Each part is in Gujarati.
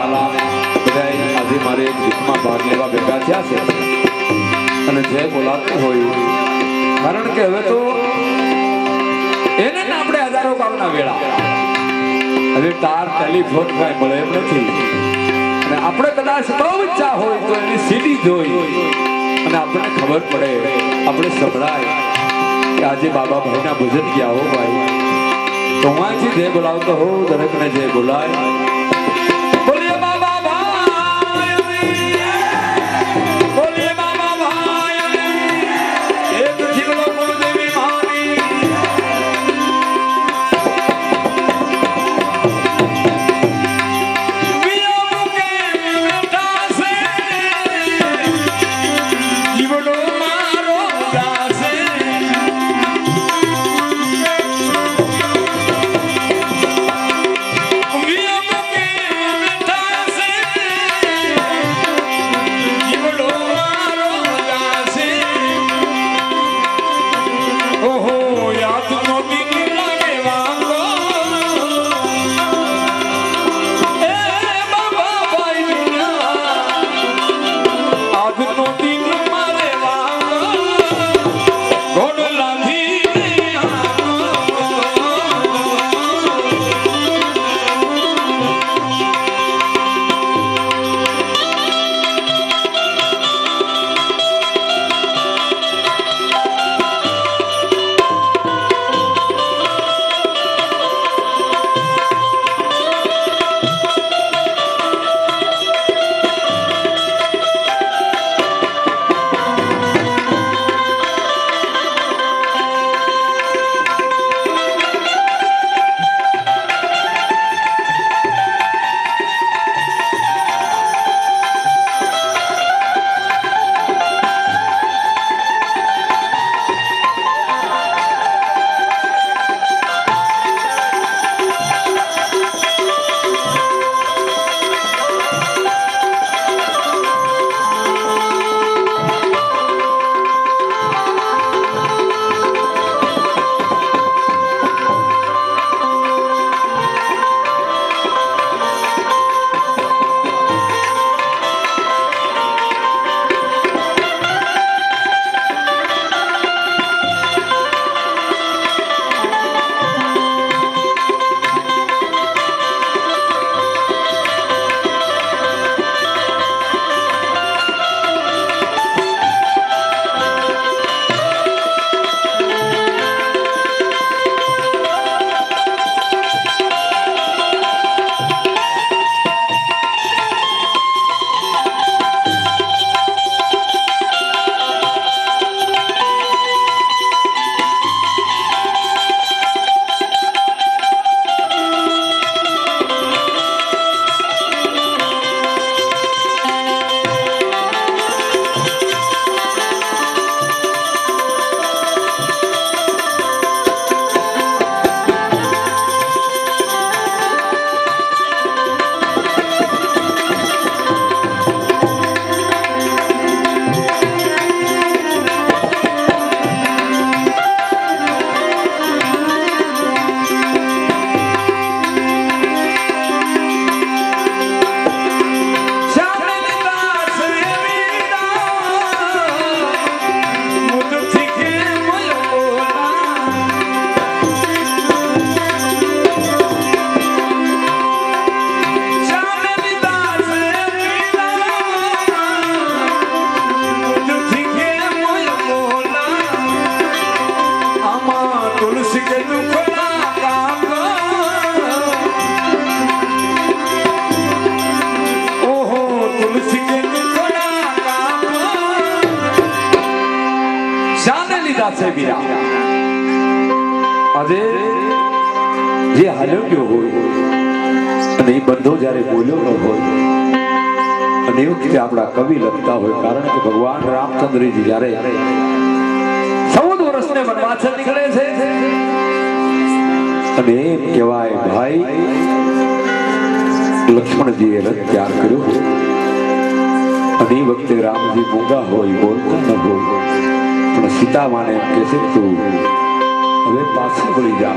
વાલા બધા આજે મારે એક ગીતમાં ભાગ લેવા ભેગા થયા છે. અને જે બોલાતું હોય કારણ કે હવે તો એને આપણે હજારો કામના વેળા. હવે તાર ટેલિફોન કાંઈ મળે એમ નથી. અને આપણે કદાચ બહુ ઈચ્છા હોય તો એની સીડી જોઈ. અને આપણને ખબર પડે, આપણે સંભળાય કે આજે બાબા ભાઈના ભજન ગયા હો ભાઈ. તો હું જે બોલાવતો હો દરેકને જે બોલાય. છે આજે જે હાલ્યો ગયો હોય, અને એ બંધો જ્યારે બોલ્યો હોય, અને એવું વખતે આપણા કવિ લખતા હોય, કારણ કે ભગવાન રામચંદ્રજી જ્યારે ચૌદ વર્ષને વનવાસ નીકળે છે, અને એમ કહેવાય, ભાઈ, લક્ષ્મણજીએ રથ ત્યાર કર્યો. અને એ વખતે રામજી મૂંગા હોય, બોલતા ન હોય. સીતા માને કહે છે, તું હવે પાછી ભૂલી જા.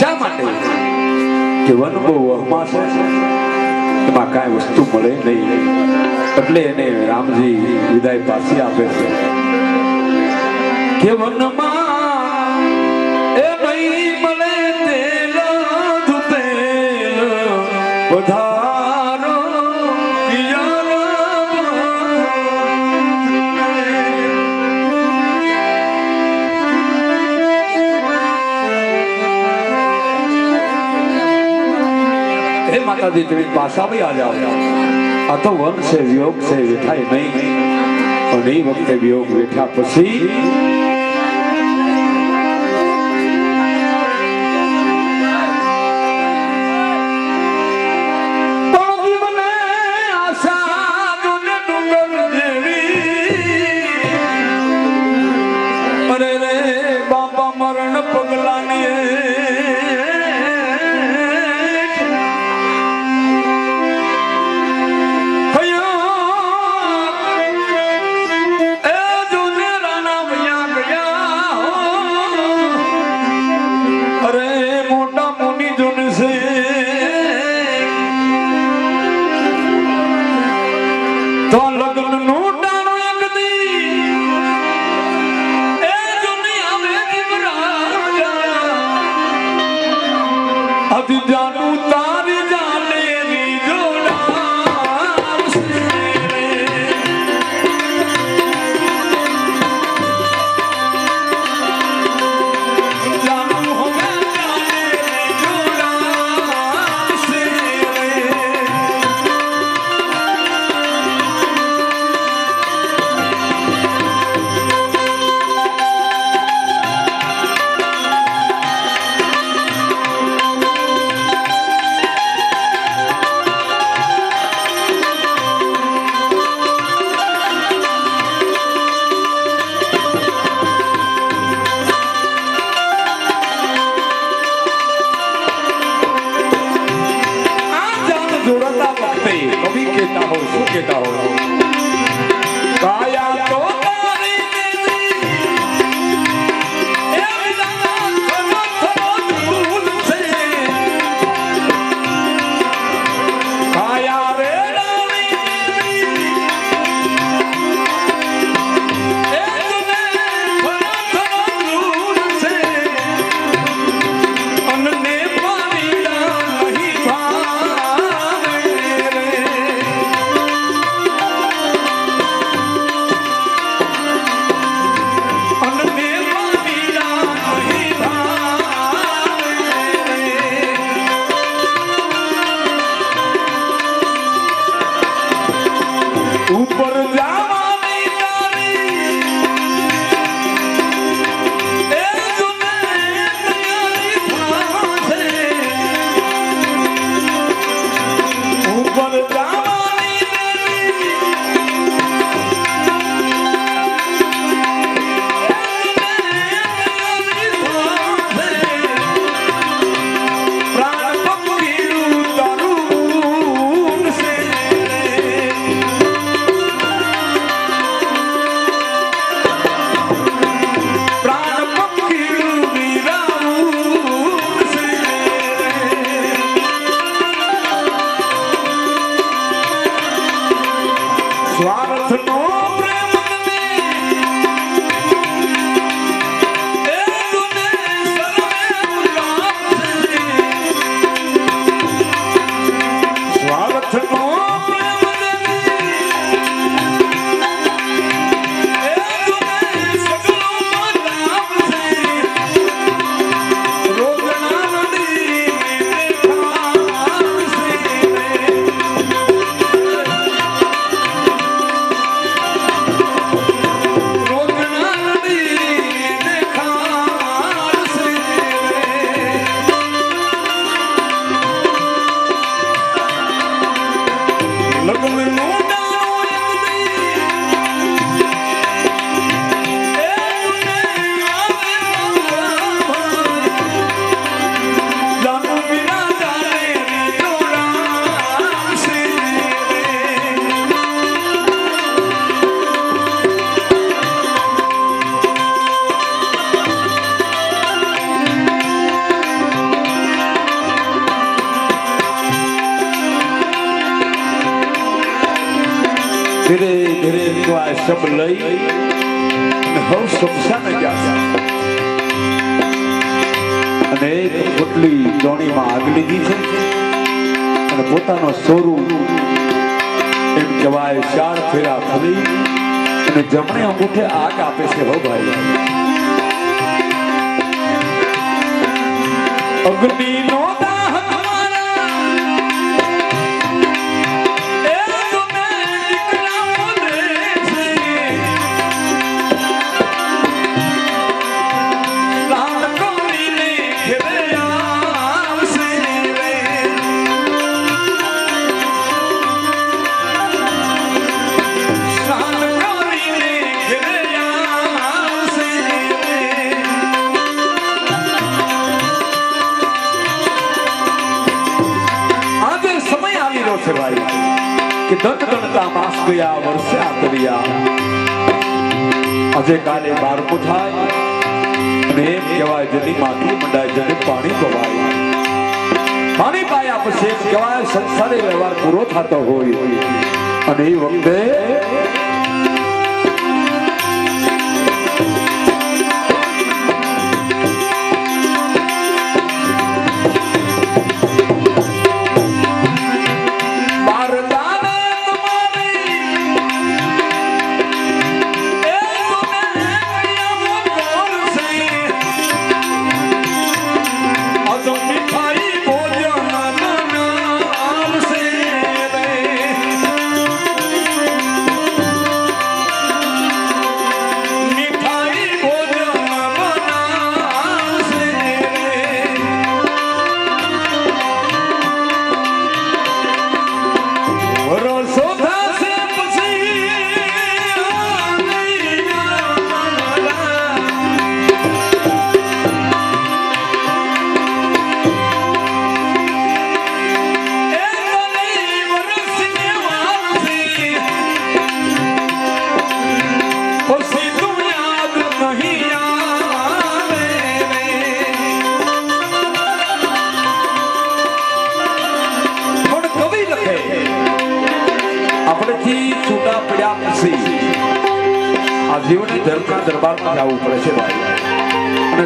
શા માટે? કે વન બહુ વહમાં છે, એમાં કાંઈ વસ્તુ મળે નહીં. એટલે એને રામજી વિદાય પાછી આપે છે. કે વનમાં હે માતાજી તેવી પાછા ભાઈ આજે આવ્યા આ તો વન છે, વિયોગ છે વેઠાય નહીં. અને એ વખતે વિયોગ વેઠા પછી માતા વખતે કવિ કહેતા હો શું કહેતા હો ધીરે ધીરે તો આ શબ લઈ અને હવે શમશાને ગયા અને એક પોટલી જોણીમાં આગ લીધી છે અને પોતાનો સોરું એમ કહેવાય ચાર ફેરા ફરી અને જમણે અંગૂઠે આગ આપે છે હો ભાઈ અગ્નિનો દાહ આજે કાલે બારમું થાય. અને એમ કહેવાય, જેની માથું મંડાય, જેને પાણી પવાય પાણી પાયા એમ કહેવાય, સંસારે વ્યવહાર પૂરો થતો હોય. અને એ વખતે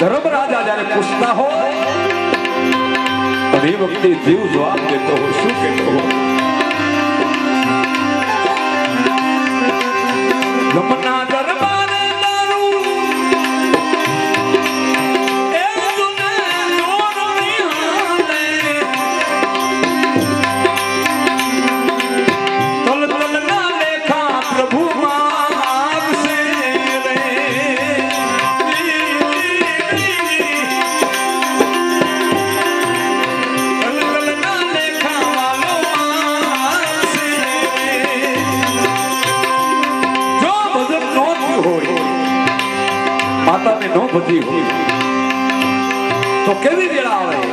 ધર્મરાજા જ્યારે પૂછતા હોય અને એ વખતે જીવ જવાબ દેતો હોય શું કહેતો હોય નો ભજી હોય તો કેવી વેળા આવે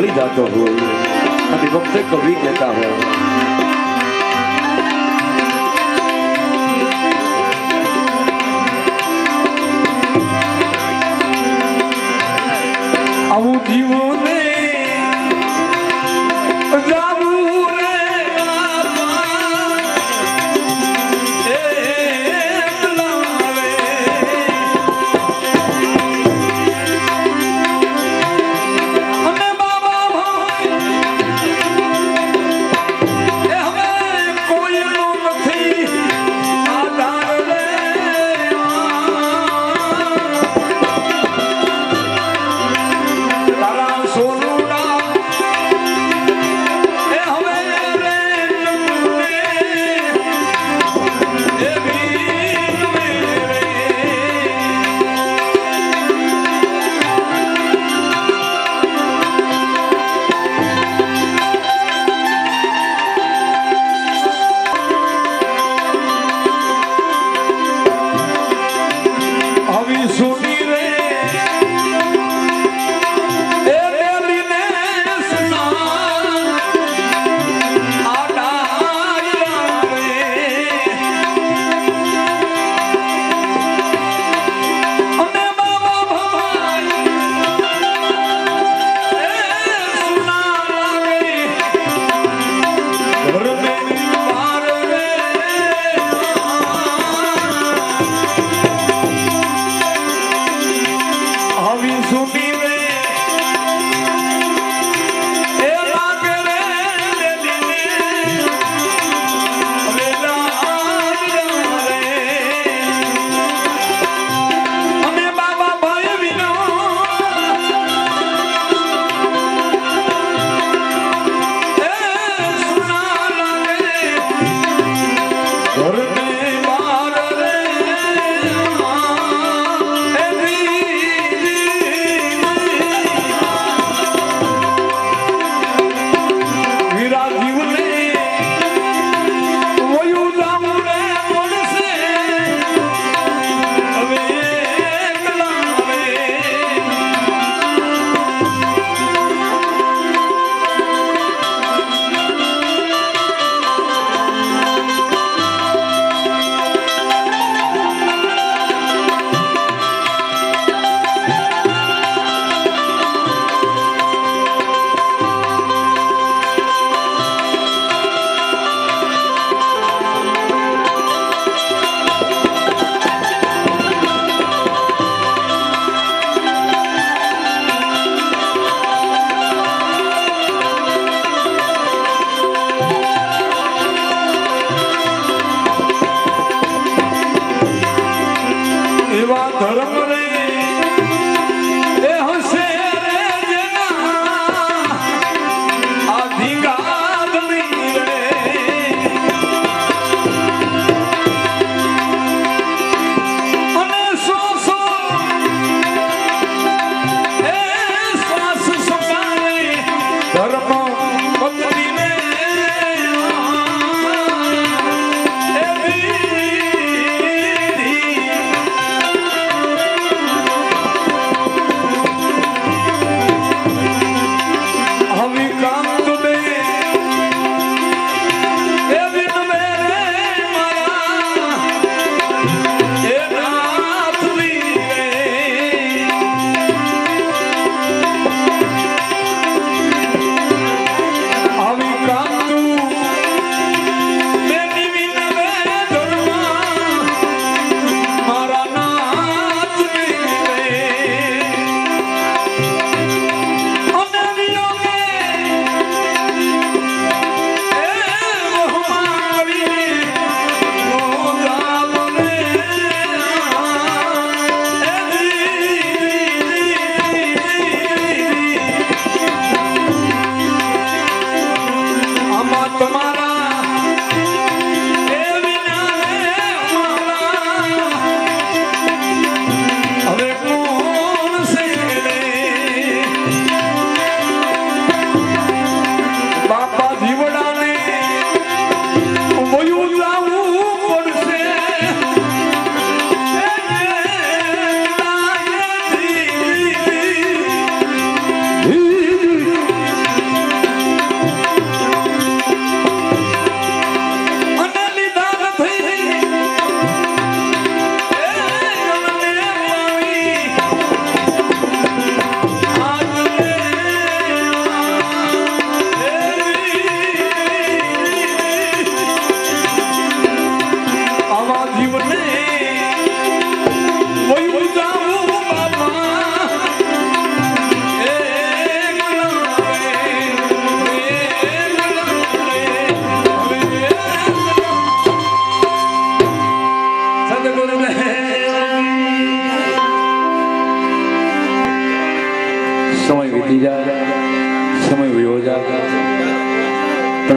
નીકળી જતો હોય અને વખતે કવિ કહેતા હોય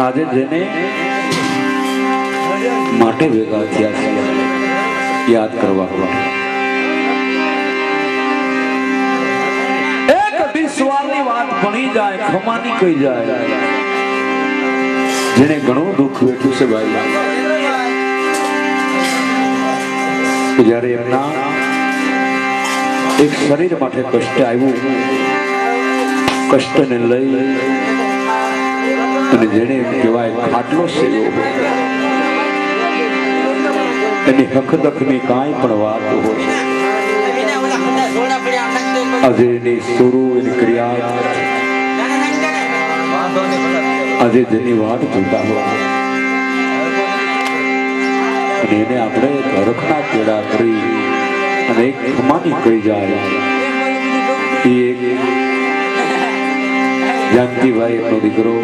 આજે જેને માટે ભેગા થયા છે. યાદ કરવા. એક વિશ્વાસની વાત ભણી જાય, ખમાની કહી જાય. જેને ઘણું દુઃખ વેઠ્યું છે ભાઈ. જ્યારે એમના એક શરીર માટે કષ્ટ આવ્યું, કષ્ટને લઈ અને જેને કહેવાય ખાટલો સેવો એની હકદખની કાંઈ પણ વાત હોય. આજે એની સુરુ એની ક્રિયા. આજે જેની વાત જોતા હોય. અને એને આપણે રખના કેળા કરી અને એક ખમાની કહી જાય. એ એક. જાનકીભાઈ એમનો દીકરો.